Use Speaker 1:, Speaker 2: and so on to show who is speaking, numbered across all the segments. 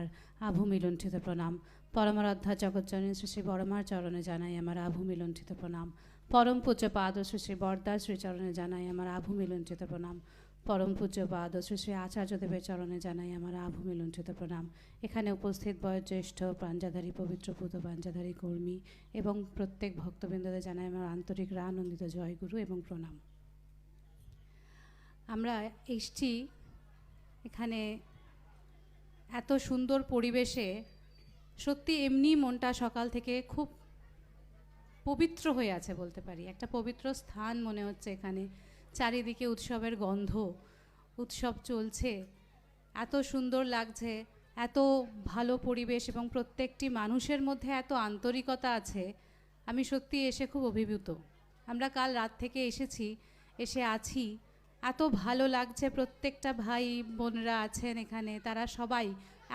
Speaker 1: আমার আভু মিলণ্ঠিত প্রণাম। পরমারাধ্যা জগজ্জনী শ্রী শ্রী বড়মার চরণে জানাই আমার আভু মিলণ্ঠিত প্রণাম। পরম পূজ্য পাদ শ্রী শ্রী বরদার শ্রীচরণে জানাই আমার আভু মিলণ্ঠিত প্রণাম। পরম পূজ্য পাদ শ্রী শ্রী আচার্যদেবের চরণে জানাই আমার আভু মিলণ্ঠিত প্রণাম। এখানে উপস্থিত বয়োজ্যেষ্ঠ প্রাঞ্জাধারী পবিত্র পুত প্রাঞ্জাধারী কর্মী এবং প্রত্যেক ভক্তবৃন্দদের জানাই আমার আন্তরিক রানন্দিত জয়গুরু এবং প্রণাম। আমরা এসছি এখানে এত সুন্দর পরিবেশে সত্যি এমনি মনটা সকাল থেকে খুব পবিত্র হয়ে আছে বলতে পারি। একটা পবিত্র স্থান মনে হচ্ছে এখানে। চারিদিকে উৎসবের গন্ধ, উৎসব চলছে। এত সুন্দর লাগছে, এত ভালো পরিবেশ এবং প্রত্যেকটি মানুষের মধ্যে এত আন্তরিকতা আছে। আমি সত্যি এসে খুব অভিভূত। আমরা কাল রাত থেকে এসেছি, এসে আছি। এত ভালো লাগছে, প্রত্যেকটা ভাই বোনরা আছেন এখানে, তারা সবাই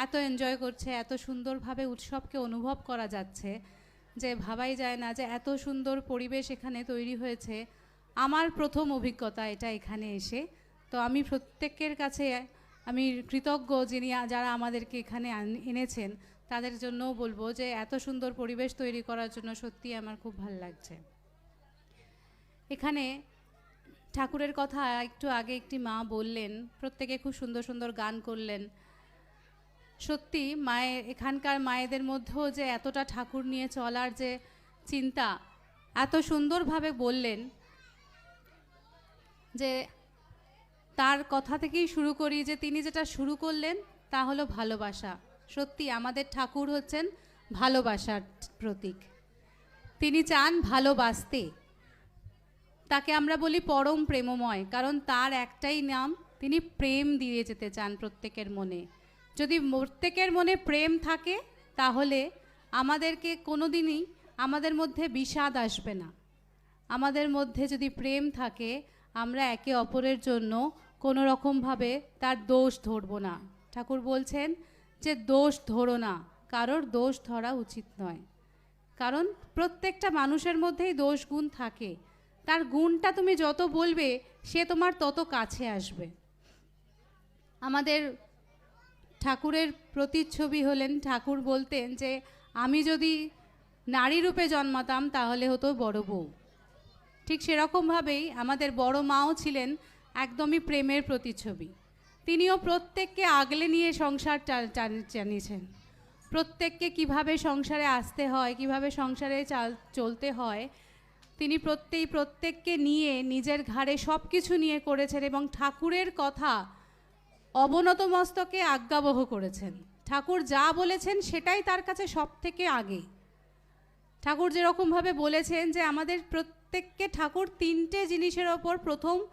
Speaker 1: এত এনজয় করছে, এত সুন্দরভাবে উৎসবকে অনুভব করা যাচ্ছে, যে ভাবাই যায় না যে এত সুন্দর পরিবেশ এখানে তৈরি হয়েছে। আমার প্রথম অভিজ্ঞতা এটা এখানে এসে। তো আমি প্রত্যেকের কাছে আমি কৃতজ্ঞ যিনি যারা আমাদেরকে এখানে এনেছেন, তাদের জন্যও বলব যে এত সুন্দর পরিবেশ তৈরি করার জন্য সত্যি আমার খুব ভালো লাগছে। এখানে ঠাকুরের কথা একটু আগে একটি মা বললেন, প্রত্যেকে খুব সুন্দর সুন্দর গান করলেন। সত্যি মায়ের এখানকার মায়েদের মধ্যেও যে এতটা ঠাকুর নিয়ে চলার যে চিন্তা, এত সুন্দরভাবে বললেন যে তার কথা থেকেই শুরু করি যে তিনি যেটা শুরু করলেন, তা হলো ভালোবাসা। সত্যি, আমাদের ঠাকুর হচ্ছেন ভালোবাসার প্রতীক। তিনি চান ভালোবাসতে। তাকে আমরা বলি পরম প্রেমময়, কারণ তার একটাই নাম, তিনি প্রেম দিয়ে যেতে চান প্রত্যেকের মনে। যদি প্রত্যেকের মনে প্রেম থাকে, তাহলে আমাদেরকে কোনোদিনই আমাদের মধ্যে বিষাদ আসবে না। আমাদের মধ্যে যদি প্রেম থাকে, আমরা একে অপরের জন্য কোনো রকমভাবে তার দোষ ধরবো না। ঠাকুর বলছেন যে দোষ ধরো না, কারোর দোষ ধরা উচিত নয়। কারণ প্রত্যেকটা মানুষের মধ্যেই দোষগুণ থাকে। তার গুণটা তুমি যত বলবে, সে তোমার তত কাছে আসবে। আমাদের ঠাকুরের প্রতিচ্ছবি হলেন, ঠাকুর বলতেন যে, আমি যদি নারী রূপে জন্মাতাম, তাহলে হতো বড় বউ। ঠিক সেরকমভাবেই আমাদের বড় মাও ছিলেন একদমই প্রেমের প্রতিচ্ছবি। তিনিও প্রত্যেককে আগলে নিয়ে সংসার চা- প্রত্যেককে কীভাবে সংসারে আসতে হয়, কীভাবে সংসারে চাল, চলতে হয় তিনি প্রত্যেক প্রত্যেককে নিয়ে, নিজের ঘাড়ে সব কিছু নিয়ে করেছেন এবং ঠাকুরের কথা অবনত মস্তকে আজ্ঞাবহ করেছেন। ঠাকুর যা বলেছেন সেটাই তার কাছে সব থেকে আগে। ঠাকুর যেরকমভাবে বলেছেন যে, আমাদের প্রত্যেককে ঠাকুর তিনটে জিনিসের ওপর প্রথম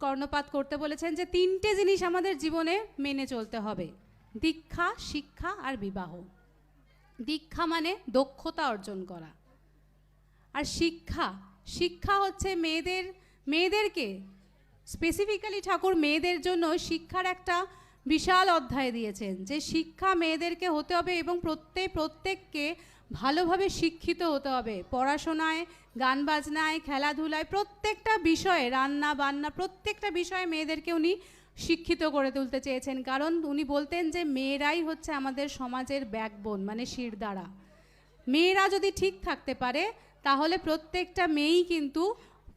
Speaker 1: কর্ণপাত করতে বলেছেন যে, তিনটে জিনিস আমাদের জীবনে মেনে চলতে হবে। দীক্ষা, শিক্ষা আর বিবাহ। দীক্ষা মানে দক্ষতা অর্জন করা। আর শিক্ষা শিক্ষা হচ্ছে মেয়েদের, মেয়েদেরকে স্পেসিফিক্যালি ঠাকুর মেয়েদের জন্য শিক্ষার একটা বিশাল অধ্যায় দিয়েছেন যে শিক্ষা মেয়েদেরকে হতে হবে এবং প্রত্যেক, প্রত্যেককে ভালোভাবে শিক্ষিত হতে হবে। পড়াশোনায়, গান বাজনায়, খেলাধুলায় প্রত্যেকটা বিষয়ে, রান্না বান্না প্রত্যেকটা বিষয়ে মেয়েদেরকে উনি শিক্ষিত করে তুলতে চেয়েছেন। কারণ উনি বলতেন যে মেয়েরাই হচ্ছে আমাদের সমাজের ব্যাকবোন মানে শিরদাঁড়া। মেয়েরা যদি ঠিক থাকতে পারে তাহলে প্রত্যেকটা মেয়েই কিন্তু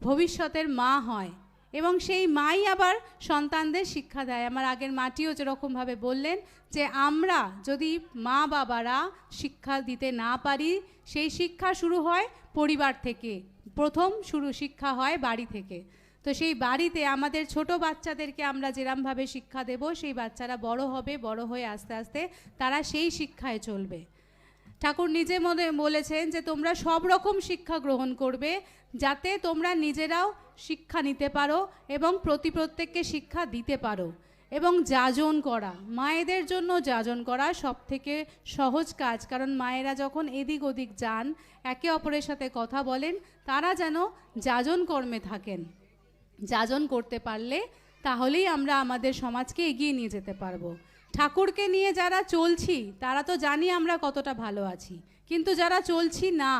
Speaker 1: ভবিষ্যতের মা হয়। এবং সেই মাই আবার সন্তানদের শিক্ষা দেয়। আমার আগের মাটিও যেরকমভাবে বললেন যে আমরা যদি মা বাবারা শিক্ষা দিতে না পারি, সেই শিক্ষা শুরু হয় পরিবার থেকে। প্রথম শুরু শিক্ষা হয় বাড়ি থেকে। তো সেই বাড়িতে আমাদের ছোট বাচ্চাদেরকে আমরা যেরমভাবে শিক্ষা দেব, সেই বাচ্চারা বড় হবে, বড় হয়ে আস্তে আস্তে তারা সেই শিক্ষায় চলবে। ঠাকুর নিজে মনে বলেছেন যে তোমরা সব রকম শিক্ষা গ্রহণ করবে যাতে তোমরা নিজেরাও শিক্ষা নিতে পারো এবং প্রতি প্রত্যেককে শিক্ষা দিতে পারো। এবং যাজন করা, মায়েদের জন্য যাজন করা সব থেকে সহজ কাজ। কারণ মায়েরা যখন এদিক ওদিক যান, একে অপরের সাথে কথা বলেন, তারা যেন যাজন কর্মে থাকেন। যাজন করতে পারলে তাহলেই আমরা আমাদের সমাজকে এগিয়ে নিয়ে যেতে পারব। ঠাকুরকে নিয়ে যারা চলছি, তারা তো জানি আমরা কতটা ভালো আছি। কিন্তু যারা চলছি না,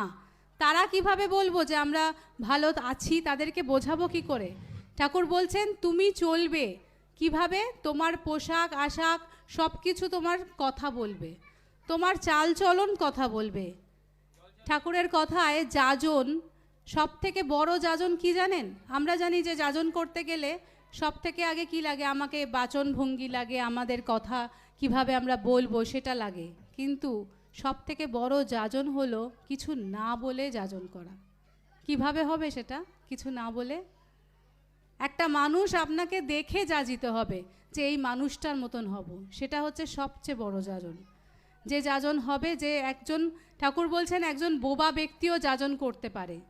Speaker 1: তারা কীভাবে বলব যে আমরা ভালো আছি, তাদেরকে বোঝাবো কি করে? ঠাকুর বলছেন, তুমি চলবে। কীভাবে? তোমার পোশাক, আশাক সব কিছু তোমার কথা বলবে। তোমার চাল চলন কথা বলবে। ঠাকুরের কথায় যাজন সব থেকে বড় যাজন কি জানেন? আমরা জানি যে যাজন করতে গেলে সব থেকে আগে কি লাগে? আমাকে বাচন ভঙ্গি লাগে, আমাদের কথা কীভাবে আমরা বলব সেটা লাগে। কিন্তু সব থেকে বড় যাজন হলো কিছু না বলে যাজন করা। কীভাবে হবে সেটা? কিছু না বলে? একটা মানুষ আপনাকে দেখে যাজিতে হবে যে এই মানুষটার মতন হব। সেটা হচ্ছে সবচেয়ে বড় যাজন। যে যাজন হবে যে একজন, ঠাকুর বলছেন, একজন বোবা ব্যক্তিও যাজন করতে পারে।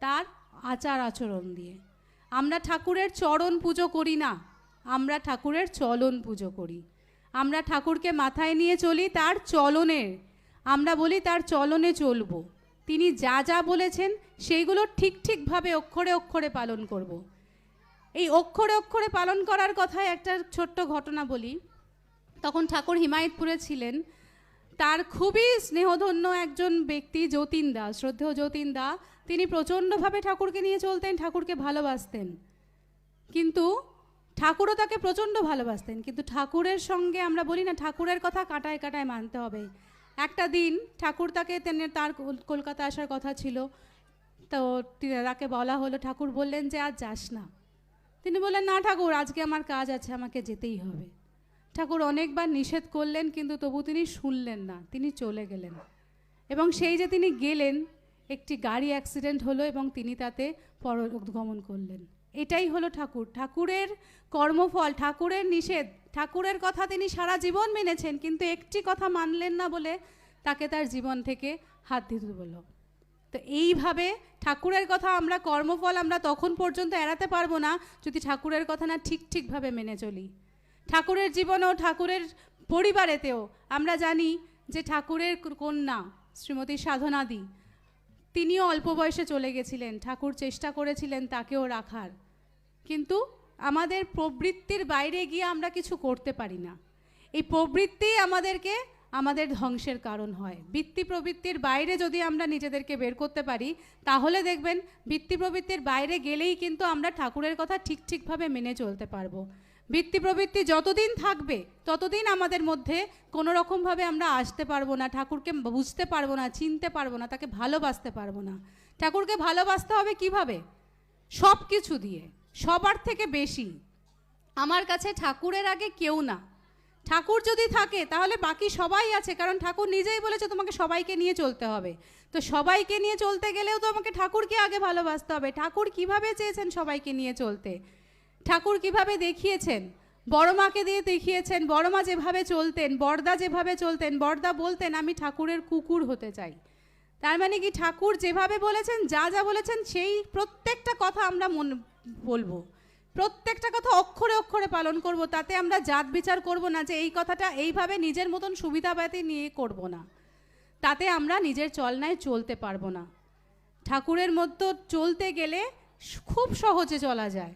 Speaker 1: তার আচার আচরণ দিয়ে। আমরা ঠাকুরের চরণ পুজো করি না। আমরা ঠাকুরের চলন পুজো করি। আমরা ঠাকুরকে মাথায় নিয়ে চলি তার চলনের। আমরা বলি তার চলনে চলবো। তিনি যা যা বলেছেন, সেইগুলো ঠিক ঠিকভাবে অক্ষরে অক্ষরে পালন করব। এই অক্ষরে অক্ষরে পালন করার কথায় একটা ছোট্ট ঘটনা বলি। তখন ঠাকুর হিমায়তপুরে ছিলেন। তার খুবই স্নেহধন্য একজন ব্যক্তি যতীন দা শ্রদ্ধেয় যতীন দা তিনি প্রচণ্ডভাবে ঠাকুরকে নিয়ে চলতেন, ঠাকুরকে ভালোবাসতেন। কিন্তু ঠাকুরও তাকে প্রচণ্ড ভালোবাসতেন। কিন্তু ঠাকুরের সঙ্গে আমরা বলি না, ঠাকুরের কথা কাটায় কাটায় মানতে হবে। একটা দিন ঠাকুর তাকে তার কল- কলকাতা আসার কথা ছিল। তো তাকে বলা হলো, ঠাকুর বললেন যে আজ যাস না। তিনি বললেন, না ঠাকুর, আজকে আমার কাজ আছে, আমাকে যেতেই হবে। ঠাকুর অনেকবার নিষেধ করলেন, কিন্তু তবু তিনি শুনলেন না, তিনি চলে গেলেন। এবং সেই যে তিনি গেলেন, একটি গাড়ি অ্যাক্সিডেন্ট হলো এবং তিনি তাতে পরগমন করলেন। এটাই হলো ঠাকুর। ঠাকুরের কর্মফল, ঠাকুরের নিষেধ, ঠাকুরের কথা তিনি সারা জীবন মেনেছেন, কিন্তু একটি কথা মানলেন না বলে তাকে তার জীবন থেকে হাত দিতে বলল। তো এইভাবে ঠাকুরের কথা আমরা কর্মফল আমরা তখন পর্যন্ত এড়াতে পারব না যদি ঠাকুরের কথা না ঠিক ঠিকভাবে মেনে চলি। ঠাকুরের জীবনেও, ঠাকুরের পরিবারেতেও আমরা জানি যে ঠাকুরের কন্যা শ্রীমতী সাধনাদি, তিনিও অল্প বয়সে চলে গেছিলেন। ঠাকুর চেষ্টা করেছিলেন তাকেও রাখার। কিন্তু আমাদের প্রবৃত্তির বাইরে গিয়ে আমরা কিছু করতে পারি না। এই প্রবৃত্তি আমাদেরকে, আমাদের ধ্বংসের কারণ হয়। বৃত্তি প্রবৃত্তির বাইরে যদি আমরা নিজেদেরকে বের করতে পারি, তাহলে দেখবেন বৃত্তি প্রবৃত্তির বাইরে গেলেই কিন্তু আমরা ঠাকুরের কথা ঠিক ঠিকভাবে মেনে চলতে পারব। বৃত্তি প্রবৃত্তি যতদিন থাকবে, ততদিন আমাদের মধ্যে কোনো রকমভাবে আমরা আসতে পারব না, ঠাকুরকে বুঝতে পারব না, চিনতে পারব না, তাকে ভালোবাসতে পারব না। ঠাকুরকে ভালোবাসতে হবে কীভাবে? সব কিছু দিয়ে, সবার থেকে বেশি। আমার কাছে ঠাকুরের আগে কেউ না। ঠাকুর যদি থাকে, তাহলে বাকি সবাই আছে, কারণ ঠাকুর নিজেই বলেছে তোমাকে সবাইকে নিয়ে চলতে হবে। তো সবাইকে নিয়ে চলতে গেলেও তো আমাকে ঠাকুরকে আগে ভালোবাসতে হবে। ঠাকুর কীভাবে চেয়েছেন সবাইকে নিয়ে চলতে? ঠাকুর কীভাবে দেখিয়েছেন? বড় মাকে দিয়ে দেখিয়েছেন, বড় মা যেভাবে চলতেন, বড়দা যেভাবে চলতেন, বড়দা বলতেন, আমি ঠাকুরের কুকুর হতে চাই। তার মানে কি ঠাকুর যেভাবে বলেছেন, যা যা বলেছেন, সেই প্রত্যেকটা কথা আমরা মন, বলব। প্রত্যেকটা কথা অক্ষরে অক্ষরে পালন করব, তাতে আমরা জাত বিচার করব না যে এই কথাটা এইভাবে নিজের মতন সুবিধাবাদী নিয়ে করব না। তাতে আমরা নিজের চলনায় চলতে পারব না। ঠাকুরের মধ্যে চলতে গেলে খুব সহজে চলা যায়।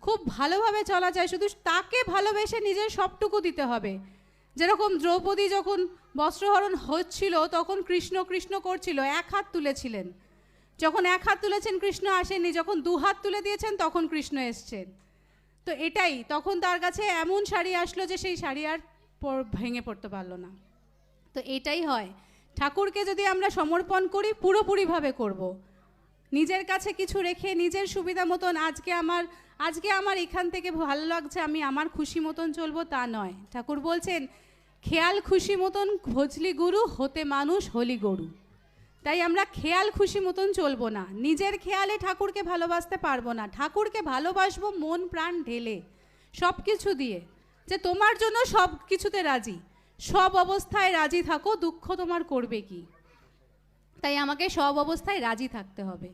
Speaker 1: খুব ভালোভাবে চলা যায়। শুধু তাকে ভালোবেসে নিজের সবটুকু দিতে হবে। যেরকম দ্রৌপদী যখন বস্ত্রহরণ হচ্ছিল, তখন কৃষ্ণ কৃষ্ণ করছিল, এক হাত তুলেছিলেন। যখন এক হাত তুলেছেন, কৃষ্ণ আসেননি। যখন দু হাত তুলে দিয়েছেন, তখন কৃষ্ণ এসছেন। তো এটাই, তখন তার কাছে এমন শাড়ি আসলো যে সেই শাড়ি আর ভেঙে পড়তে পারল না। তো এটাই হয়। ঠাকুরকে যদি আমরা সমর্পণ করি, পুরোপুরিভাবে করব। নিজের কাছে কিছু রেখে, নিজের সুবিধা মতন আজকে আমার আজকে আমার এখান থেকে ভালো লাগছে, আমি আমার খুশি মতন চলবো তা নয়। ঠাকুর বলছেন, খেয়াল খুশি মতন ভজলি গুরু, হতে মানুষ হলি গরু। তাই আমরা খেয়াল খুশি মতন চলবো না। নিজের খেয়ালে ঠাকুরকে ভালোবাসতে পারব না। ঠাকুরকে ভালোবাসবো মন প্রাণ ঢেলে সব কিছু দিয়ে। যে তোমার জন্য সব কিছুতে রাজি, সব অবস্থায় রাজি থাকো, দুঃখ তোমার করবে কি? তাই আমাকে সব অবস্থায় রাজি থাকতে হবে।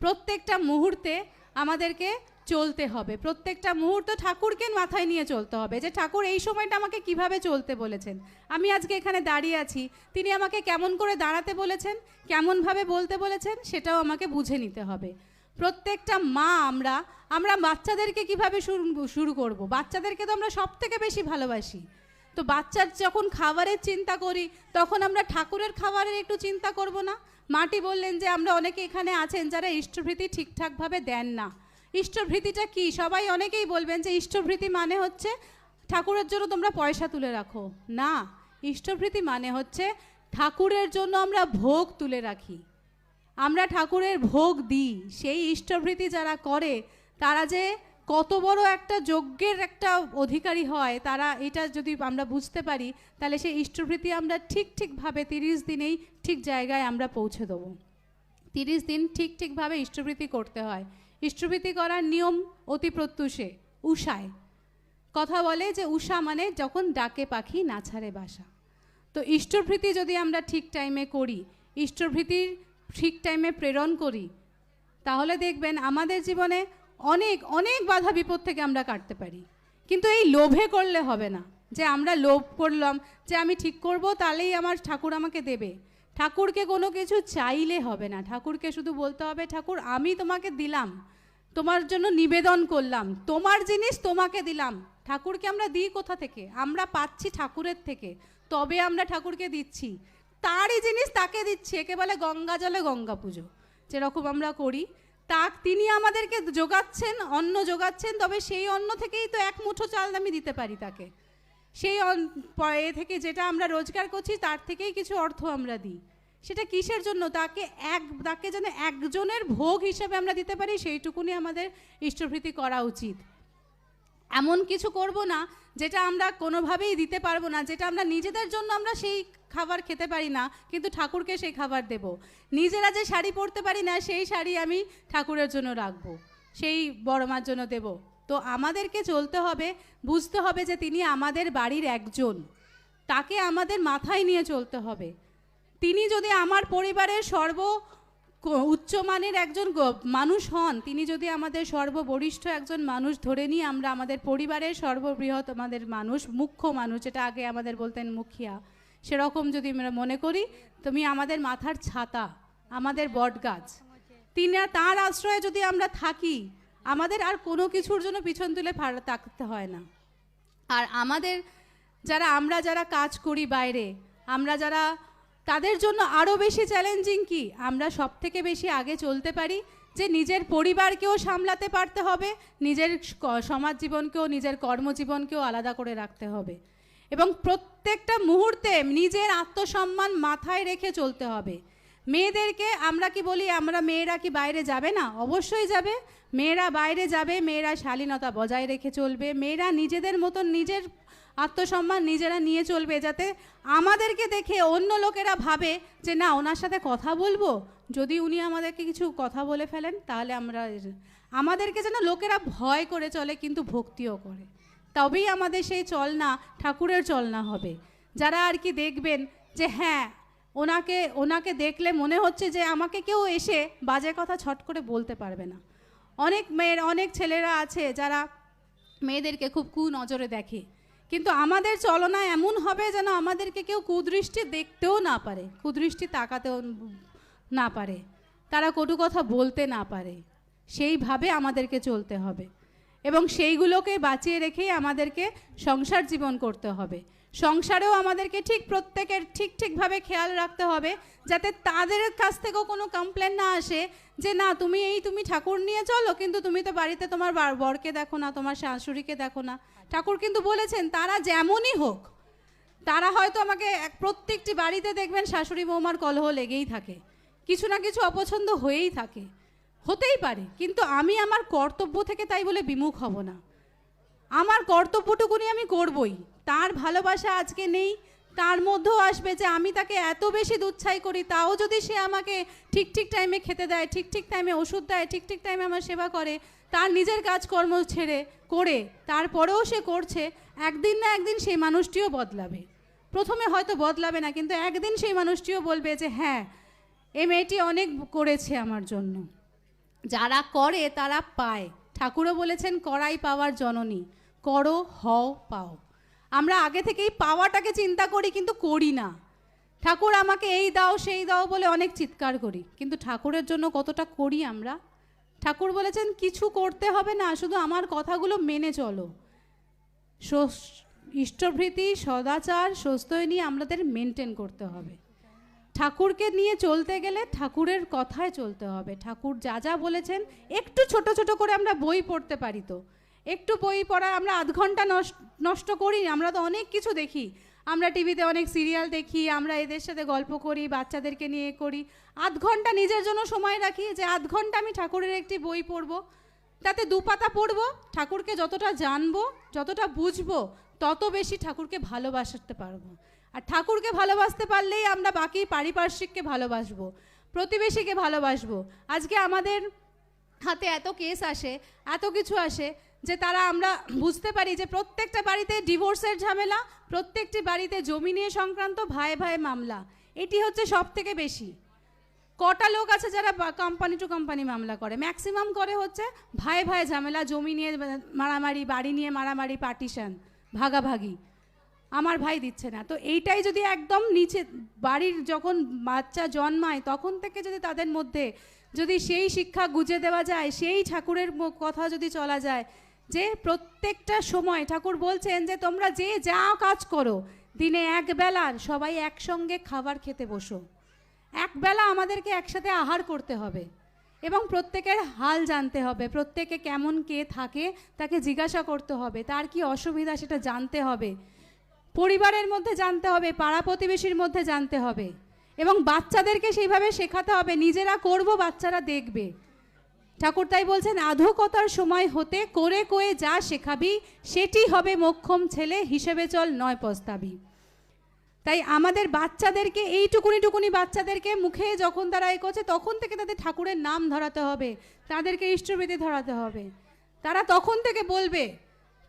Speaker 1: প্রত্যেকটা মুহূর্তে আমাদেরকে চলতে হবে। প্রত্যেকটা মুহূর্ত ঠাকুরকে মাথায় নিয়ে চলতে হবে যে, ঠাকুর, এই সময়টা আমাকে কীভাবে চলতে বলেছেন? আমি আজকে এখানে দাঁড়িয়ে আছি। তিনি আমাকে কেমন করে দাঁড়াতে বলেছেন, কেমনভাবে বলতে বলেছেন, সেটাও আমাকে বুঝে নিতে হবে। প্রত্যেকটা মা আমরা আমরা বাচ্চাদেরকে কীভাবে শুরু শুরু করব? বাচ্চাদেরকে তো আমরা সব থেকে বেশি ভালোবাসি। তো বাচ্চার যখন খাবারের চিন্তা করি, তখন আমরা ঠাকুরের খাবারের একটু চিন্তা করব না? মাটি বললেন যে, আমরা অনেকে এখানে আছেন যারা ইষ্টভৃতি ঠিকঠাকভাবে দেন না। ইষ্টভৃতিটা কি? সবাই অনেকেই বলবেন যে ইষ্টভৃতি মানে হচ্ছে ঠাকুরের জন্য তোমরা পয়সা তুলে রাখো। না, ইষ্টভৃতি মানে হচ্ছে ঠাকুরের জন্য আমরা ভোগ তুলে রাখি। আমরা ঠাকুরের ভোগ দিই। সেই ইষ্টভৃতি যারা করে, তারা যে কত বড় একটা যজ্ঞের একটা অধিকারী হয়, তারা এটা যদি আমরা বুঝতে পারি, তাহলে সেই ইষ্টভৃতি আমরা ঠিক ঠিকভাবে তিরিশ দিনেই ঠিক জায়গায় আমরা পৌঁছে দেবো। তিরিশ দিন ঠিক ঠিকভাবে ইষ্টভৃতি করতে হয়। ইষ্টভৃতি করার নিয়ম অতি প্রত্যুষে, উষায়। কথা বলে যে উষা মানে যখন ডাকে পাখি না ছাড়ে বাসা। তো ইষ্টভৃতি যদি আমরা ঠিক টাইমে করি ইষ্টভৃতির ঠিক টাইমে প্রেরণ করি, তাহলে দেখবেন আমাদের জীবনে অনেক অনেক বাধা বিপদ থেকে আমরা কাটতে পারি। কিন্তু এই লোভে করলে হবে না। যে আমরা লোভ করলাম, যে আমি ঠিক করব, তাহলেই আমার ঠাকুর আমাকে দেবে। ঠাকুরকে কোনো কিছু চাইলে হবে না। ঠাকুরকে শুধু বলতে হবে, ঠাকুর, আমি তোমাকে দিলাম। তোমার জন্য নিবেদন করলাম। তোমার জিনিস তোমাকে দিলাম। ঠাকুরকে আমরা দিই কোথা থেকে? আমরা পাচ্ছি ঠাকুরের থেকে। তবে আমরা ঠাকুরকে দিচ্ছি। তারই জিনিস তাকে দিচ্ছি। একে বলে গঙ্গা জলে গঙ্গা পুজো। যেরকম আমরা করি। তা তিনি আমাদেরকে যোগাচ্ছেন, অন্ন যোগাচ্ছেন, তবে সেই অন্ন থেকেই তো এক মুঠো চাল আমি দিতে পারি তাকে। সেই এ থেকে যেটা আমরা রোজগার করছি, তার থেকেই কিছু অর্থ আমরা দিই। সেটা কিসের জন্য? তাকে এক, তাকে যেন একজনের ভোগ হিসেবে আমরা দিতে পারি, সেইটুকুনি আমাদের ইষ্টভৃতি করা উচিত। এমন কিছু করব না, যেটা আমরা কোনোভাবেই দিতে পারব না, যেটা আমরা নিজেদের জন্য আমরা সেই খাবার খেতে পারি না, কিন্তু ঠাকুরকে সেই খাবার দেব। নিজেরা যে শাড়ি পরতে পারি না, সেই শাড়ি আমি ঠাকুরের জন্য রাখব, সেই বড় মার জন্য দেব। তো আমাদেরকে চলতে হবে, বুঝতে হবে যে তিনি আমাদের বাড়ির একজন। তাকে আমাদের মাথায় নিয়ে চলতে হবে। তিনি যদি আমার পরিবারের সর্ব উচ্চমানের একজন মানুষ হন, তিনি যদি আমাদের সর্ববরিষ্ঠ একজন মানুষ ধরে নিয়ে আমরা আমাদের পরিবারের সর্ববৃহৎ আমাদের মানুষ, মুখ্য মানুষ, যেটা আগে আমাদের বলতেন মুখিয়া, সেরকম যদি আমরা মনে করি, তুমি আমাদের মাথার ছাতা, আমাদের বটগাছ। তিনি তাঁর আশ্রয়ে যদি আমরা থাকি আমাদের আর কোনো কিছুর জন্য পিছন তুলে ফাড়া তাকতে হয় না। আর আমাদের যারা, আমরা যারা কাজ করি বাইরে, আমরা যারা, তাদের জন্য আরও বেশি চ্যালেঞ্জিং কি? আমরা সব থেকে বেশি আগে চলতে পারি যে নিজের পরিবারকেও সামলাতে পারতে হবে, নিজের সমাজ জীবনকেও, নিজের কর্মজীবনকেও আলাদা করে রাখতে হবে। এবং প্রত্যেকটা মুহূর্তে নিজের আত্মসম্মান মাথায় রেখে চলতে হবে। মেয়েদেরকে আমরা কি বলি, আমরা মেয়েরা কি বাইরে যাবে না? অবশ্যই যাবে। মেয়েরা বাইরে যাবে, মেয়েরা শালীনতা বজায় রেখে চলবে। মেয়েরা নিজেদের মতন নিজের আত্মসম্মান নিজেরা নিয়ে চলবে যাতে আমাদেরকে দেখে অন্য লোকেরা ভাবে যে, না, ওনার সাথে কথা বলব? যদি উনি আমাদেরকে কিছু কথা বলে ফেলেন, তাহলে আমরা আমাদেরকে যেন লোকেরা ভয় করে চলে কিন্তু ভক্তিও করে। তবেই আমাদের সেই চলনা, ঠাকুরের চলনা হবে। যারা আর কি দেখবেন যে হ্যাঁ ওনাকে ওনাকে দেখলে মনে হচ্ছে যে আমাকে কেউ এসে বাজে কথা ছট করে বলতে পারবে না। অনেক মেয়ের, অনেক ছেলেরা আছে যারা মেয়েদেরকে খুব কু নজরে দেখে। কিন্তু আমাদের চলনা এমন হবে যেন আমাদেরকে কেউ কুদৃষ্টি দেখতেও না পারে, কুদৃষ্টি তাকাতেও না পারে। তারা কটু কথা বলতে না পারে। সেইভাবে আমাদেরকে চলতে হবে। এবং সেইগুলোকে বাঁচিয়ে রেখেই আমাদেরকে সংসার জীবন করতে হবে। সংসারেও আমাদেরকে ঠিক প্রত্যেকের ঠিক ঠিকভাবে খেয়াল রাখতে হবে, যাতে তাদের কাছ থেকেও কোনো কমপ্লেন না আসে যে, না, তুমি এই, তুমি ঠাকুর নিয়ে চলো, কিন্তু তুমি তো বাড়িতে তোমার বরকে দেখো না, তোমার শাশুড়িকে দেখো না। ঠাকুর কিন্তু বলেছেন, তারা যেমনই হোক, তারা হয়তো আমাকে প্রত্যেকটি বাড়িতে দেখবেন শাশুড়ি বৌমার কলহ লেগেই থাকে। কিছু না কিছু অপছন্দ হয়েই থাকে। হতেই পারে, কিন্তু আমি আমার কর্তব্য থেকে তাই বলে বিমুখ হব না। আমার কর্তব্যটুকুনি আমি করবই। তার ভালোবাসা আজকে নেই, তার মধ্যেও আসবে যে আমি তাকে এত বেশি দুচ্ছাই করি, তাও যদি সে আমাকে ঠিক ঠিক টাইমে খেতে দেয়, ঠিক ঠিক টাইমে ওষুধ দেয়, ঠিক ঠিক টাইমে আমার সেবা করে, তার নিজের কাজকর্ম ছেড়ে, করে, তারপরেও সে করছে, একদিন না একদিন সেই মানুষটিও বদলাবে। প্রথমে হয়তো বদলাবে না, কিন্তু একদিন সেই মানুষটিও বলবে যে হ্যাঁ এ মেয়েটি অনেক করেছে আমার জন্য। যারা করে তারা পায়। ঠাকুরও বলেছেন, করাই পাওয়ার জননী, করো, হও, পাও। আমরা আগে থেকেই পাওয়াটাকে চিন্তা করি, কিন্তু করি না। ঠাকুর আমাকে এই দাও, সেই দাও বলে অনেক চিৎকার করি, কিন্তু ঠাকুরের জন্য কতটা করি আমরা? ঠাকুর বলেছেন, কিছু করতে হবে না, শুধু আমার কথাগুলো মেনে চলো। ইষ্টভৃতি, সদাচার সস্তয় নিয়ে আমাদের মেনটেন করতে হবে। ঠাকুরকে নিয়ে চলতে গেলে ঠাকুরের কথায় চলতে হবে। ঠাকুর যা যা বলেছেন, একটু ছোট ছোট করে আমরা বই পড়তে পারি তো। একটু বই পড়া আমরা আধ ঘণ্টা নষ্ট নষ্ট করি আমরা তো অনেক কিছু দেখি। আমরা টিভিতে অনেক সিরিয়াল দেখি, আমরা এদের সাথে গল্প করি, বাচ্চাদেরকে নিয়ে করি। আধ ঘণ্টা নিজের জন্য সময় রাখি যে আধ ঘণ্টা আমি ঠাকুরের একটি বই পড়ব। তাতে দু পাতা পড়ব, ঠাকুরকে যতটা জানব, যতটা বুঝব, তত বেশি ঠাকুরকে ভালোবাসতে পারব। আর ঠাকুরকে ভালোবাসতে পারলেই আমরা বাকি পারিপার্শ্বিককে ভালোবাসবো, প্রতিবেশীকে ভালোবাসবো। আজকে আমাদের হাতে এত কেস আসে, এত কিছু আসে যে তারা আমরা বুঝতে পারি যে প্রত্যেকটা বাড়িতে ডিভোর্সের ঝামেলা, প্রত্যেকটি বাড়িতে জমি নিয়ে সংক্রান্ত ভাই ভাই মামলা, এটি হচ্ছে সব থেকে বেশি। কটা লোক আছে যারা কোম্পানি টু কোম্পানি মামলা করে? ম্যাক্সিমাম করে হচ্ছে ভাই ভাই ঝামেলা, জমি নিয়ে মারামারি, বাড়ি নিয়ে মারামারি পার্টিশন ভাগাভাগি। আমার ভাই দিচ্ছে না। তো এইটাই যদি একদম নিচে, বাড়ির যখন বাচ্চা জন্মায়, তখন থেকে যদি তাদের মধ্যে যদি সেই শিক্ষা গুজে দেওয়া যায়, সেই ঠাকুরের কথা যদি চলা যায় যে প্রত্যেকটা সময় ঠাকুর বলছেন যে তোমরা যে যা কাজ করো, দিনে এক বেলার সবাই একসঙ্গে খাবার খেতে বসো। একবেলা আমাদেরকে একসাথে আহার করতে হবে এবং প্রত্যেকের হাল জানতে হবে, প্রত্যেকে কেমন কে থাকে তাকে জিজ্ঞাসা করতে হবে, তার কি অসুবিধা সেটা জানতে হবে। পরিবারের মধ্যে জানতে হবে, পাড়া প্রতিবেশীর মধ্যে জানতে হবে এবং বাচ্চাদেরকে সেইভাবে শেখাতে হবে, নিজেরা করব, বাচ্চারা দেখবে। ঠাকুর তাই বলছেন, আধকতার সময় হতে করে কয়ে যা শেখাবি, সেটি হবে মোক্ষম ছেলে, হিসেবে চল নয় পস্তাবি। তাই আমাদের বাচ্চাদেরকে, এইটুকুনি টুকুনি বাচ্চাদেরকে মুখে যখন তারা এ করছে, তখন থেকে তাদের ঠাকুরের নাম ধরাতে হবে, তাদেরকে ইষ্টবেদে ধরাতে হবে। তারা তখন থেকে বলবে,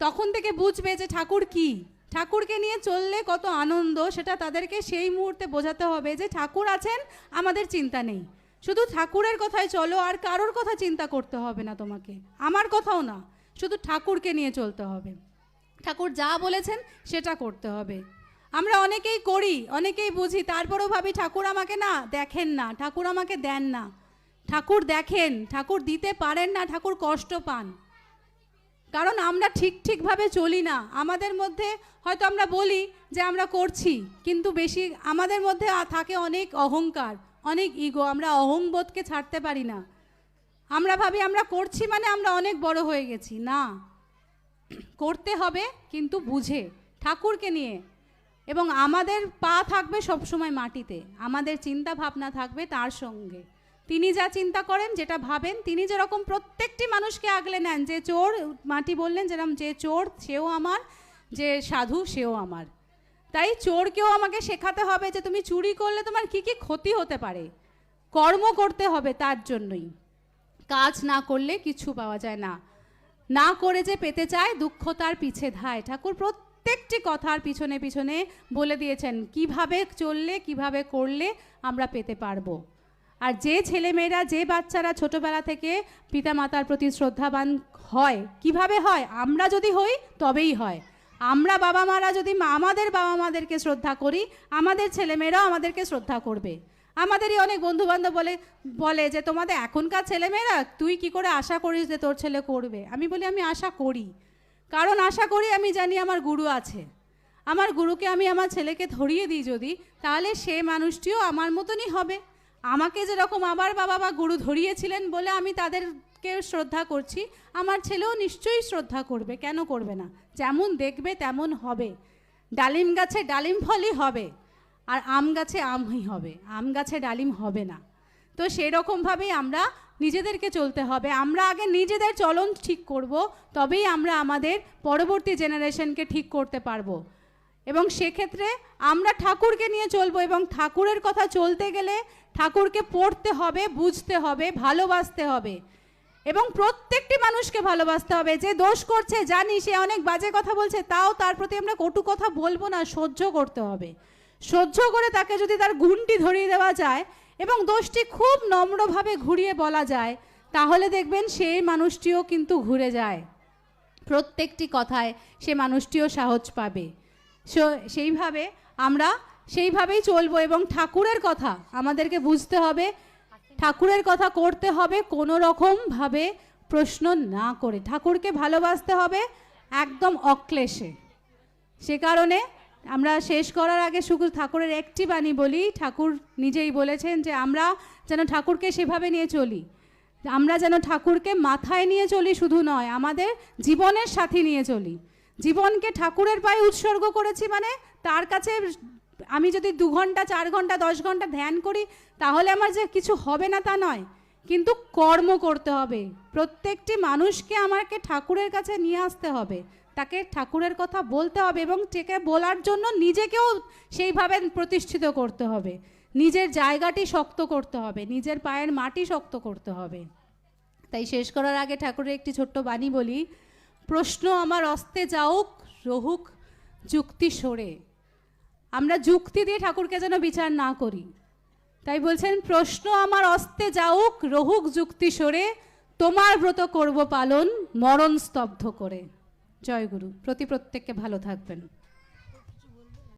Speaker 1: তখন থেকে বুঝবে যে ঠাকুর কি। ঠাকুরকে নিয়ে চললে কত আনন্দ, সেটা তাদেরকে সেই মুহূর্তে বোঝাতে হবে যে ঠাকুর আছেন, আমাদের চিন্তা নেই। শুধু ঠাকুরের কথায় চলো, আর কারোর কথা চিন্তা করতে হবে না তোমাকে। আমার কথাও না, শুধু ঠাকুরকে নিয়ে চলতে হবে। ঠাকুর যা বলেছেন সেটা করতে হবে। আমরা অনেকেই করি, অনেকেই বুঝি, তারপরেও ভাবি ঠাকুর আমাকে না দেখেন না, ঠাকুর আমাকে দেন না। ঠাকুর দেখেন, ঠাকুর দিতে পারেন না, ঠাকুর কষ্ট পান। কারণ আমরা ঠিক ঠিকভাবে চলি না। আমাদের মধ্যে হয়তো আমরা বলি যে আমরা করছি, কিন্তু বেশি আমাদের মধ্যে থাকে অনেক অহংকার। অনেক ইগো আমরা অহংবোধকে ছাড়তে পারি না। আমরা ভাবি, আমরা করছি মানে আমরা অনেক বড় হয়ে গেছি। না, করতে হবে কিন্তু বুঝে, ঠাকুরকে নিয়ে। এবং আমাদের পা থাকবে সবসময় মাটিতে, আমাদের চিন্তা ভাবনা থাকবে তার সঙ্গে। তিনি যা চিন্তা করেন, যেটা ভাবেন, তিনি যেরকম প্রত্যেকটি মানুষকে আগলে নেন, যে চোর, মাটি বললেন যেরকম, যে চোর সেও আমার, যে সাধু সেও আমার। তাই চোরকেও আমাকে শেখাতে হবে যে তুমি চুরি করলে তোমার কি কি ক্ষতি হতে পারে। কর্ম করতে হবে তার জন্যই। কাজ না করলে কিছু পাওয়া যায় না। না করে যে পেতে চায় দুঃখ তার পিছে ধায়। ঠাকুর প্রত্যেকটি কথার পিছনে পিছনে বলে দিয়েছেন, কীভাবে চললে, কীভাবে করলে আমরা পেতে পারব? আর যে ছেলেমেয়েরা, যে বাচ্চারা ছোটবেলা থেকে পিতামাতার প্রতি শ্রদ্ধাবান হয়, কীভাবে হয়? আমরা যদি হই, তবেই হয়। আমরা বাবা মারা যদি আমাদের বাবা মাদেরকে শ্রদ্ধা করি, আমাদের ছেলেমেয়েরাও আমাদেরকে শ্রদ্ধা করবে। আমাদেরই অনেক বন্ধু বান্ধব বলে বলে যে, তোমাদের এখনকার ছেলেমেয়েরা, তুই কি করে আশা করিস যে তোর ছেলে করবে? আমি বলি, আমি আশা করি। কারণ আশা করি আমি জানি আমার গুরু আছে। আমার গুরুকে আমি আমার ছেলেকে ধরিয়ে দিই যদি, তাহলে সে মানুষটিও আমার মতনই হবে। আমাকে যেরকম আমার বাবা বা গুরু ধরিয়েছিলেন বলে আমি তাদেরকে শ্রদ্ধা করছি, আমার ছেলেও নিশ্চয়ই শ্রদ্ধা করবে, কেন করবে না? যেমন দেখবে তেমন হবে। ডালিম গাছে ডালিম ফলই হবে আর আম গাছে আমই হবে। আম গাছে ডালিম হবে না। তো সেরকমভাবেই আমরা নিজেদেরকে চলতে হবে। আমরা আগে নিজেদের চলন ঠিক করব, তবেই আমরা আমাদের পরবর্তী জেনারেশনকে ঠিক করতে পারব। এবং সেক্ষেত্রে আমরা ঠাকুরকে নিয়ে চলবো এবং ঠাকুরের কথা চলতে গেলে ঠাকুরকে পড়তে হবে, বুঝতে হবে, ভালোবাসতে হবে। এবং প্রত্যেকটি মানুষকে ভালোবাসতে হবে। যে দোষ করছে, জানি, সে অনেক বাজে কথা বলছে, তাও তার প্রতি আমরা কটু কথা বলব না, সহ্য করতে হবে। সহ্য করে তাকে যদি তার গুণটি ধরিয়ে দেওয়া যায় এবং দোষটি খুব নম্রভাবে ঘুরিয়ে বলা যায়, তাহলে দেখবেন সেই মানুষটিও কিন্তু ঘুরে যায়। প্রত্যেকটি কথায় সে মানুষটিও সাহস পাবে। সো- সেইভাবে আমরা সেইভাবেই চলবো এবং ঠাকুরের কথা আমাদেরকে বুঝতে হবে। ঠাকুরের কথা করতে হবে, কোনো রকমভাবে প্রশ্ন না করে। ঠাকুরকে ভালোবাসতে হবে একদম অক্লেশে। সে কারণে আমরা শেষ করার আগে শুধু ঠাকুরের একটি বাণী বলি। ঠাকুর নিজেই বলেছেন যে, আমরা যেন ঠাকুরকে সেভাবে নিয়ে চলি। আমরা যেন ঠাকুরকে মাথায় নিয়ে চলি শুধু নয়, আমাদের জীবনের সাথী নিয়ে চলি। জীবনকে ঠাকুরের পায়ে উৎসর্গ করেছি মানে তার কাছে আমি যদি দু ঘণ্টা, চার ঘণ্টা, দশ ঘণ্টা ধ্যান করি, তাহলে আমার যে কিছু হবে না তা নয়। কিন্তু কর্ম করতে হবে। প্রত্যেকটি মানুষকে আমাকে ঠাকুরের কাছে নিয়ে আসতে হবে। তাকে ঠাকুরের কথা বলতে হবে এবং থেকে বলার জন্য নিজেকেও সেইভাবে প্রতিষ্ঠিত করতে হবে। নিজের জায়গাটি শক্ত করতে হবে। নিজের পায়ের মাটি শক্ত করতে হবে। তাই শেষ করার আগে ঠাকুরের একটি ছোট্ট বাণী বলি, প্রশ্ন আমার অস্তে যাওক রহুক, যুক্তি সরে। আমরা যুক্তি দিয়ে ঠাকুরকে যেন বিচার না করি। তাই বলছেন, প্রশ্ন আমার অস্তে যাওক রহুক যুক্তি সরে, তোমার ব্রত করব পালন, মরণ স্তব্ধ করে। জয় গুরু, প্রতি প্রত্যেককে ভালো থাকবেন।